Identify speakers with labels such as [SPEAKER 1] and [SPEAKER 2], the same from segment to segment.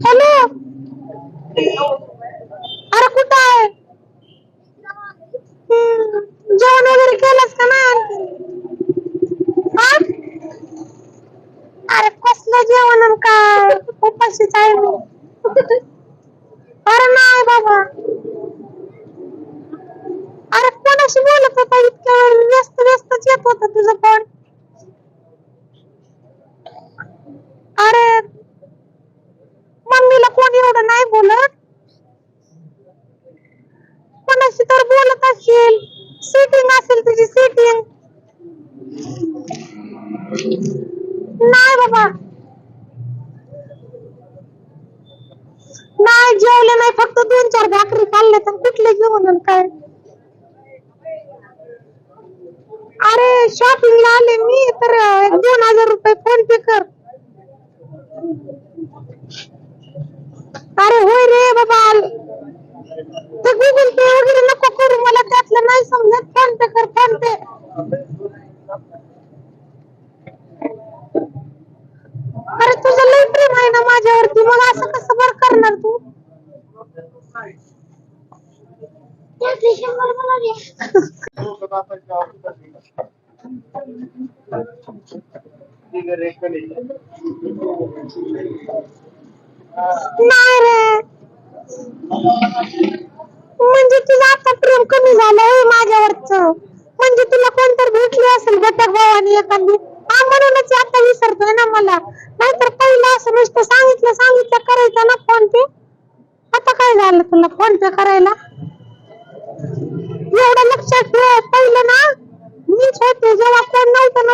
[SPEAKER 1] Hello. अरे कुठं आहे जेवण वगैरे केलंस का आणखी हा? अरे कसलं आणि काय उपाशीच आहे मी। अरे नाही बाबा। अरे कोणाशी बोलत होता इतक्या वेळ व्यस्त व्यस्तच येत होता तुझं फ़ोन अरे मम्मीला कोणी एवढं नाही बोलत कोणाशी तर बोलत असेल सेटिंग असेल तुझी सेटिंग नाही बाबा नाही जेवले नाही फक्त दोन चार भाकरी खाल्ले तर कुठले जेवण काय अरे शॉपिंगला आले मी तर एक दोन हज़ार रुपये फ़ोन पे कर म्हणजे तुझं आता प्रेम कमी झालं माझ्यावरच. म्हणजे तुला कोणतर भेटली असेल घटक भावानी एखादी? हा म्हणूनच आता विसरतोय ना मला. नाहीतर पहिलं असं नुसतं सांगितलं सांगितलं करायचं ना फोन पे आता काय झालं तुला फोन पे करायला?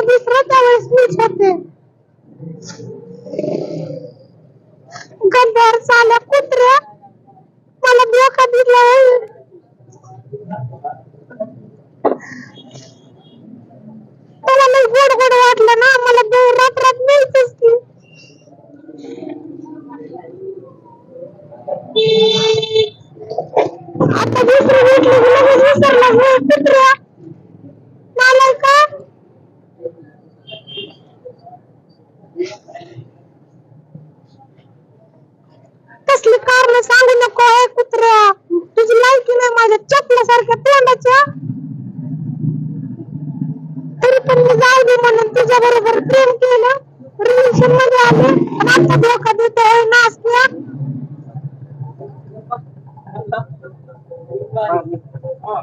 [SPEAKER 1] दुसरं त्यावेळेस मीच होते गद्दार साल्या कुत्र्या मला धोका दिलाय मला लय गोड गोड वाटलं ना मला देव रात रात मिळतच की आता दुसरं भेटलं लगेच विसरला कुत्र्या नालाय का कसली कारण सांगू नको हे कुत्र्या तुझी लायकी नाही माझ्या चपल्यासारख्या तोंडाच्या. तरी पण मी जाऊ दे म्हणून तुझ्या बरोबर प्रेम केलं. रिलेशन मध्ये आले. आता धोका देतोय नासल्या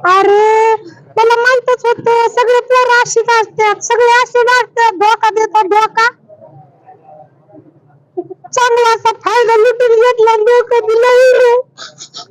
[SPEAKER 1] अरे मला माहितच होत. सगळे पोरं अशीच असतात सगळे असे असतात धोका देतात धोका. फायदा लुटून घेतला डोकं दिलं